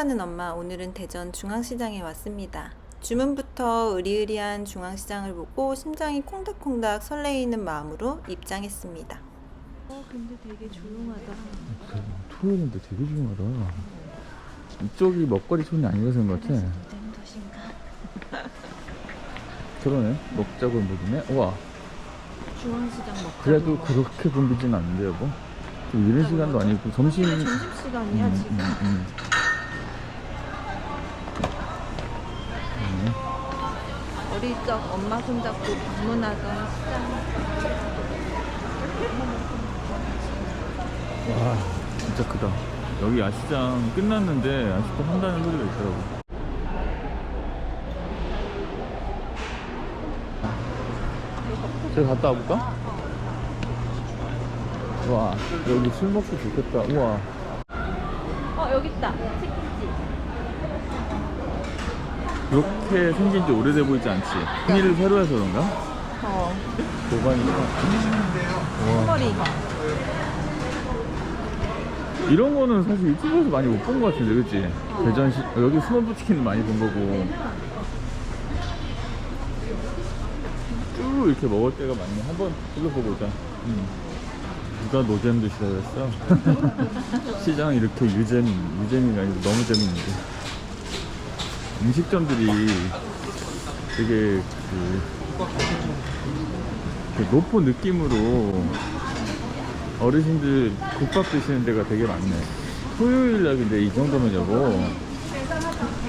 가는 엄마. 오늘은 대전 중앙시장에 왔습니다. 주문부터 의리의리한 중앙시장을 보고 심장이 콩닥콩닥 설레이는 마음으로 입장했습니다. 어, 근데 되게 조용하다. 토요일인데 되게 조용하다. 이쪽이 먹거리 손이 아니라서 그런 것 같아. 그러네. 먹자고 먹이네. 우와. 중앙시장 먹자. 그래도 그렇게 붐비진 않는데 여보. 좀 이른 시간도 아니고 점심. 음, 점심 시간이야, 음, 지금. 음. 음. 어릴 적 엄마 손잡고 방문하던 시장. 와 진짜 크다. 여기 야시장 끝났는데 아직도 한다는 소리가 있더라고. 저기 갔다 와볼까? 와 여기 술 먹기 좋겠다. 우와 어, 여기 있다. 치킨집. 이렇게 생긴 지 오래돼 보이지 않지? 흔히를 새로 해서 그런가? 어, 도가니까 와 머리. 이런 거는 사실 유튜브에서 많이 못 본 것 같은데 그치? 대전시 여기 스몰 치킨은 많이 본 거고 쭉 이렇게 먹을 때가 많네 한번 둘러보고 오자 음. 누가 노잼 드시라고 했어? 시장 이렇게 유잼 유잼이가 아니고 너무 재밌는데 음식점들이 되게 그, 그 높은 느낌으로 어르신들 국밥 드시는 데가 되게 많네. 토요일 날인데 이 정도면 여보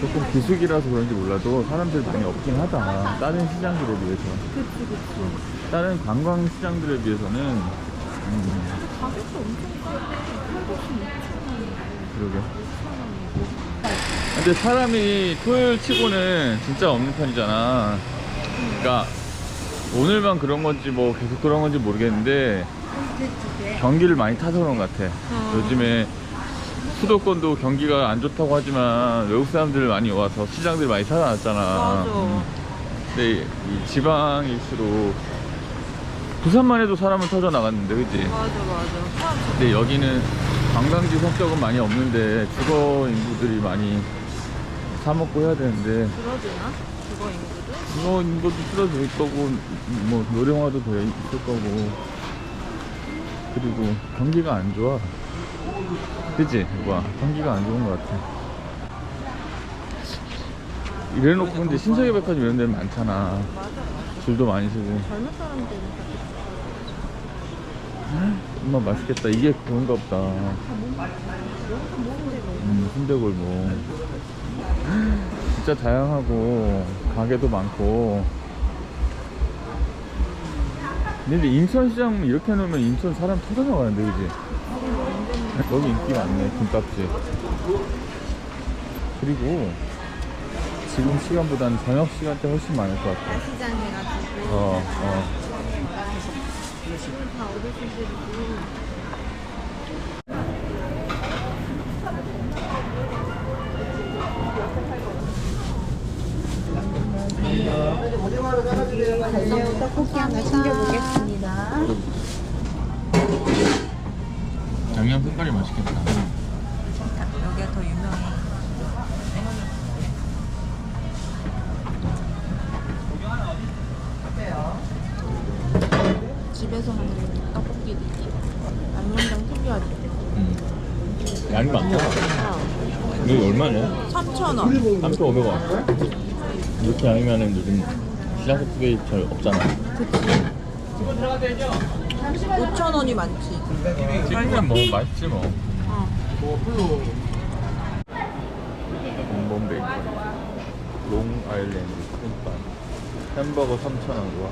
조금 비수기라서 그런지 몰라도 사람들 많이 없긴 하다. 다른 시장들에 비해서. 그치, 그치. 다른 관광 시장들에 비해서는 음, 가격도 엄청 싸네. 그러게. 근데 사람이 토요일 치고는 진짜 없는 편이잖아. 그러니까 오늘만 그런 건지 뭐 계속 그런 건지 모르겠는데 경기를 많이 타서 그런 것 같아. 어. 요즘에 수도권도 경기가 안 좋다고 하지만 외국 사람들 많이 와서 시장들 많이. 맞아. 음. 근데 이, 이 지방일수록 부산만 해도 사람은 터져 나갔는데, 그치? 맞아, 맞아. 근데 여기는 관광지 성격은 많이 없는데 주거 인구들이 많이 사 먹고 해야 되는데. 줄어드나? 주거 인구도? 주거 인구도 줄어들 거고 뭐 노령화도 돼 있을 거고. 그리고 경기가 안 좋아. 그치? 와 경기가 안 좋은 것 같아. 이래놓고 근데 신세계 백화점 이런 데는 많잖아. 맞아. 줄도 많이 서고. 젊은 사람들은 엄마 맛있겠다. 이게 그런가 보다. 음, 순대골목 진짜 다양하고 가게도 많고 근데 인천시장 이렇게 해놓으면 인천 사람 터져 나가는데 그지? 여기 인기 많네 김밥집 그리고 지금 시간보다는 저녁 시간대 훨씬 많을 것 같아 야시장 해가지고 어, 어. 다 떡볶이 하나 챙겨보겠습니다. 양념 색깔이 맛있겠다 여기가 더 유명해. 집에서 하는 떡볶이 느낌. 양념장 특유하지. 음. 양이 많다 이거 얼마냐? 3,000원. 3,500원 이렇게 양이면은 요즘 시장 소프게 잘 없잖아 그치. 5,000원이 많지. 찍으면 뭐 맛있지 뭐 어. 베이컨 롱 아일랜드 콩밥 햄버거 3,000원 와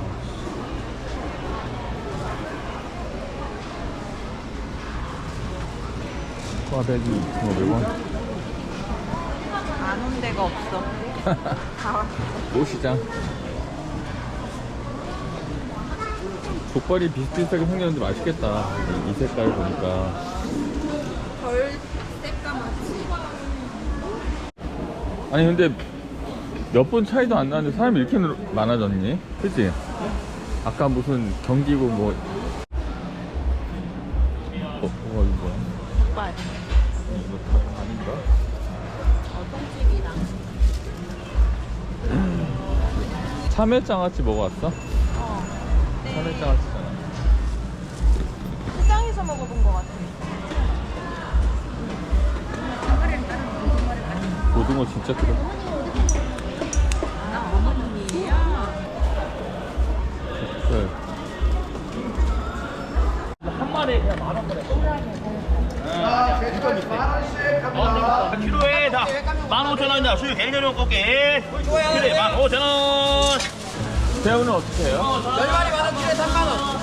꽈배기 2,500원 안 온 데가 없어. 다 노시장 족발이 비슷비슷하게 생겼는데 맛있겠다 이, 이 색깔 보니까 덜 새까맣지. 아니 근데 몇번 차이도 안 나는데 사람이 이렇게 늘- 많아졌니? 그치? 아까 무슨 경기고 뭐 어, 어 이거 뭐야? 족발. 이거 다 아닌가? 어, 똥집이랑. 참외장아찌 먹어봤어? 어. 네. 참외장아찌잖아. 시장에서 먹어본 것 같아. 고등어 진짜 크다. 나 어머님이에요. 네. 키로에 다 15,000원이다. 수육 굉장히 꺾게. 키로에 15,000원. 새우는 어떻게 해요? 열마리 만원 키로에 3만원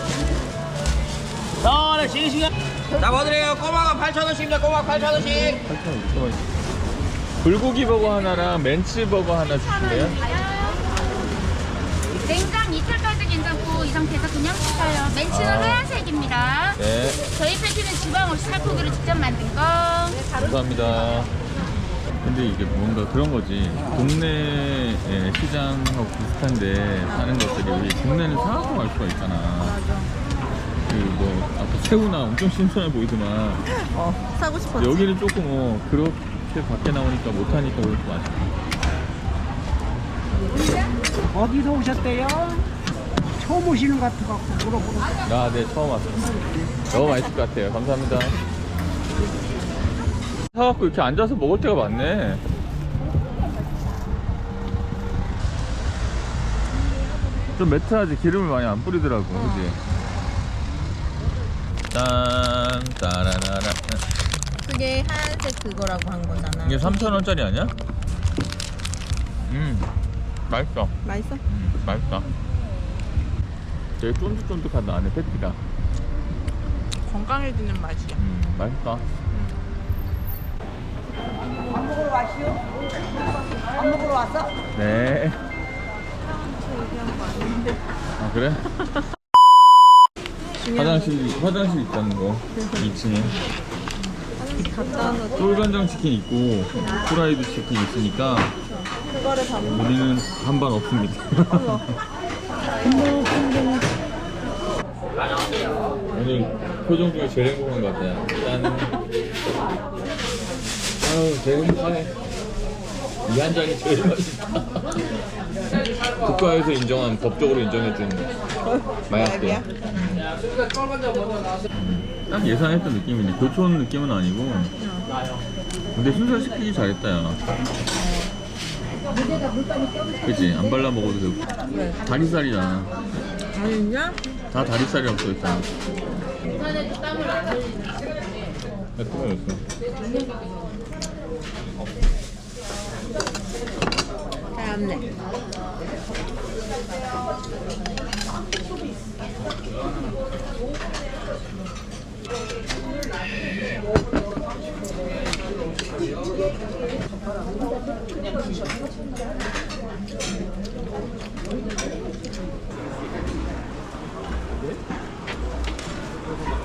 나와라, 싱싱한. 자 뭐드려요 꼬마가 8천원씩입니다 꼬마 8천원씩 8,600원. 불고기 버거 하나랑 멘치 버거 하나 주실래요? 냉장 이틀까지 괜찮고 이 상태에서 그냥 시켜요. 멘치는 아. 하얀색입니다. 네, 저희 패키는 지방 없이 살코기로 직접 만든 거. 감사합니다. 근데 이게 뭔가 그런 거지. 동네 예, 시장하고 비슷한데 사는 것들이 우리 동네는 사갖고 갈 수가 있잖아. 그 뭐 아까 새우나 엄청 신선해 보이더만 어, 사고 싶었지. 여기는 조금 어 그렇게 밖에 나오니까 못하니까 그럴 것 같아. 어디서 오셨대요? 처음 오시는 것 같아갖고 물어보는 아, 네, 처음 왔습니다. 너무 맛있을 것 같아요. 감사합니다. 사갖고 이렇게 앉아서 먹을 때가 많네. 좀 매트하지 기름을 많이 안 뿌리더라고, 그지? 짠, 따라라라. 그게 하얀색 그거라고 한 거잖아. 이게 3,000원짜리 아니야? 음, 맛있어. 맛있어? 음, 맛있다. 되게 쫀득쫀득하다, 안에 패티가. 건강해지는 맛이야. 음, 맛있다. 밥 먹으러 왔시오? 밥 먹으러 왔어? 네. 아 그래? 화장실 화장실 있다는 거 2층에 갖다 놓고 쫄간장 치킨 있고 프라이드 치킨 있으니까 그거를. 우리는 반반 없습니다. 오늘 표정 중에 제일 행복한 것 같아요. 짠. 아유 제일 행복하네. 이한 잔이 제일 맛있다. 국가에서 인정한 법적으로 인정해준 마약이야. 딱 예상했던 느낌이네. 교촌 느낌은 아니고. 근데 순살 시키기 잘했다, 야. 그치? 안 발라 먹어도 되고. 다리살이잖아. 아니냐? 다 다리살이라고 써있잖아. 나 끊어졌어. 잘안네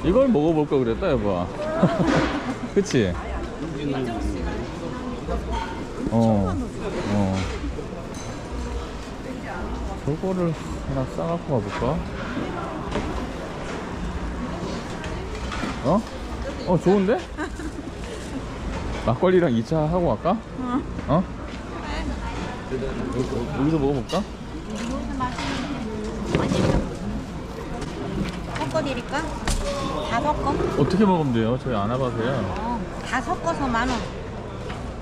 이걸 먹어볼 걸 그랬다, 여보. 그치? 어. 어. 저거를 하나 싸갖고 가볼까? 어? 어, 좋은데? 막걸리랑 2차 하고 갈까? 어? 여기, 여기서 먹어볼까? 섞어 드릴까? 다 섞어? 어떻게 먹으면 돼요? 저희 안 와봐서요. 어, 다 섞어서 만 원.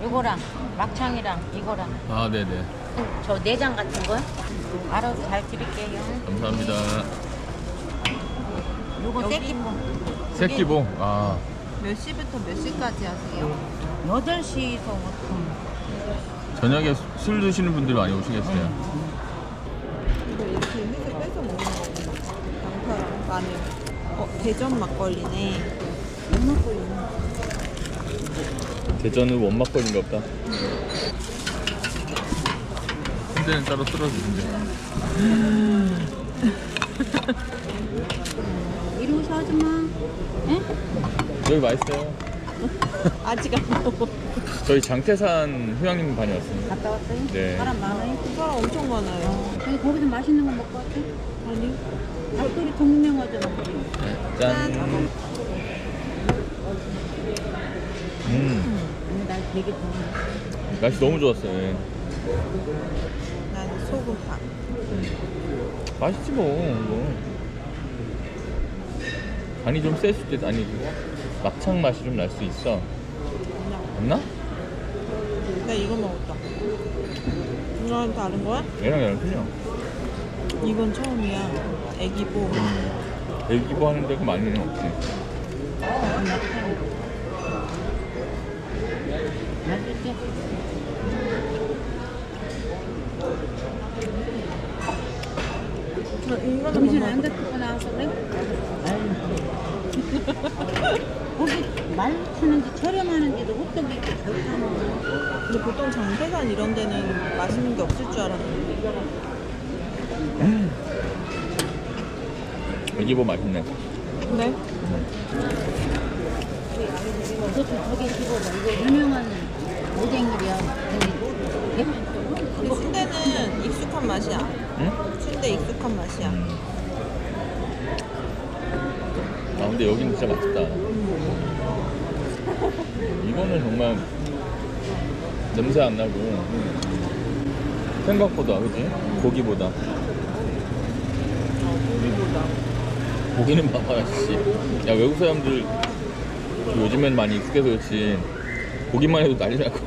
이거랑 막창이랑 이거랑 아, 네네. 저 내장 같은 거요? 알아서 잘 드릴게요. 감사합니다. 요거 새끼뽕. 새끼봉. 아, 몇 시부터 몇 시까지 하세요? 8시에서 저녁에 수- 술 드시는 분들 많이 오시겠어요. 이거 이렇게 해서 빼서 먹는 거구나. 양파랑 마늘. 어, 대전 막걸리네. 대전은 원막걸리인가 보다. 현대는 따로 쓸어주는데. 이리 오셔 아줌마. 응? 여기 맛있어요. 아직 안 먹어. 저희 장태산 휴양림 다녀왔습니다. 갔다 왔어요? 네. 사람 많아요? 사람 엄청 많아요. 여기 거기서 맛있는 거 먹고 왔어? 아니? 닭도리 동명하잖아. 짠. 음. 되게 좋네. 날씨 너무 좋았어요. 난 소금빵. 맛있지 뭐. 이거. 간이 좀 셌을 때 아니 막창 맛이 좀 날 수 있어. 없나? 나 이거 먹었다. 이거랑 다른 거야? 얘랑 얘랑 틀려. 이건 처음이야. 애기보. 애기보 하는 데가 많이는 없지. 맛있지? 정신 안 듣고 나와서 그래? 거기 말 쓰는지 촬영하는지도 호떡이 있고 좋잖아. 근데 보통 장태산 이런 데는 맛있는 게 없을 줄 알았는데. 애기보 맛있네. 네? 그것도 저기 집어봐. 이거 유명한 오뎅이야. 근데 순대는 익숙한 맛이야. 응? 순대 익숙한 맛이야. 아 근데 여기는 진짜 맛있다. 이거는 정말 냄새 안 나고 생각보다 그지? 고기보다. 고기보다. 고기는 봐봐 씨. 야 외국 사람들 요즘엔 많이 익숙해서 그렇지 고기만 해도 난리 나고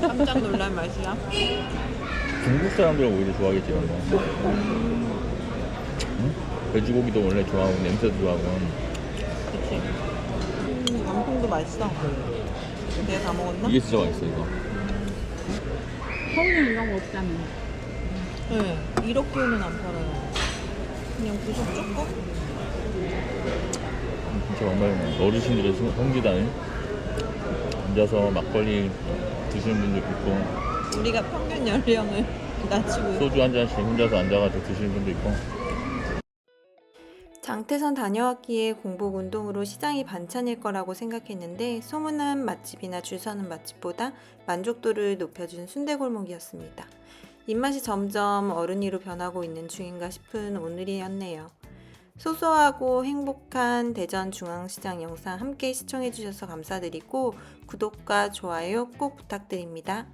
깜짝 놀랄 맛이야. 중국 사람들은 오히려 좋아하겠지 이런 거. 응? 돼지고기도 원래 좋아하고 냄새도 좋아하고 그치. 음, 남풍도 맛있어. 내가 다 먹었나? 이게 진짜 맛있어 이거. 서울에 이런 거 없다며. 네. 이렇게는 안 팔아요. 그냥 부속 조금? 진짜 정말 어르신들의 성- 성지다니 앉아서 막걸리 드시는 분도 있고 우리가 평균 연령을 낮추고 소주 한 잔씩 혼자서 앉아가지고 드시는 분도 있고 장태선 다녀왔기에 공복 운동으로 시장이 반찬일 거라고 생각했는데 소문난 맛집이나 줄 서는 맛집보다 만족도를 높여준 순대골목이었습니다. 입맛이 점점 어른이로 변하고 있는 중인가 싶은 오늘이었네요. 소소하고 행복한 대전 중앙시장 영상 함께 시청해주셔서 감사드리고 구독과 좋아요 꼭 부탁드립니다.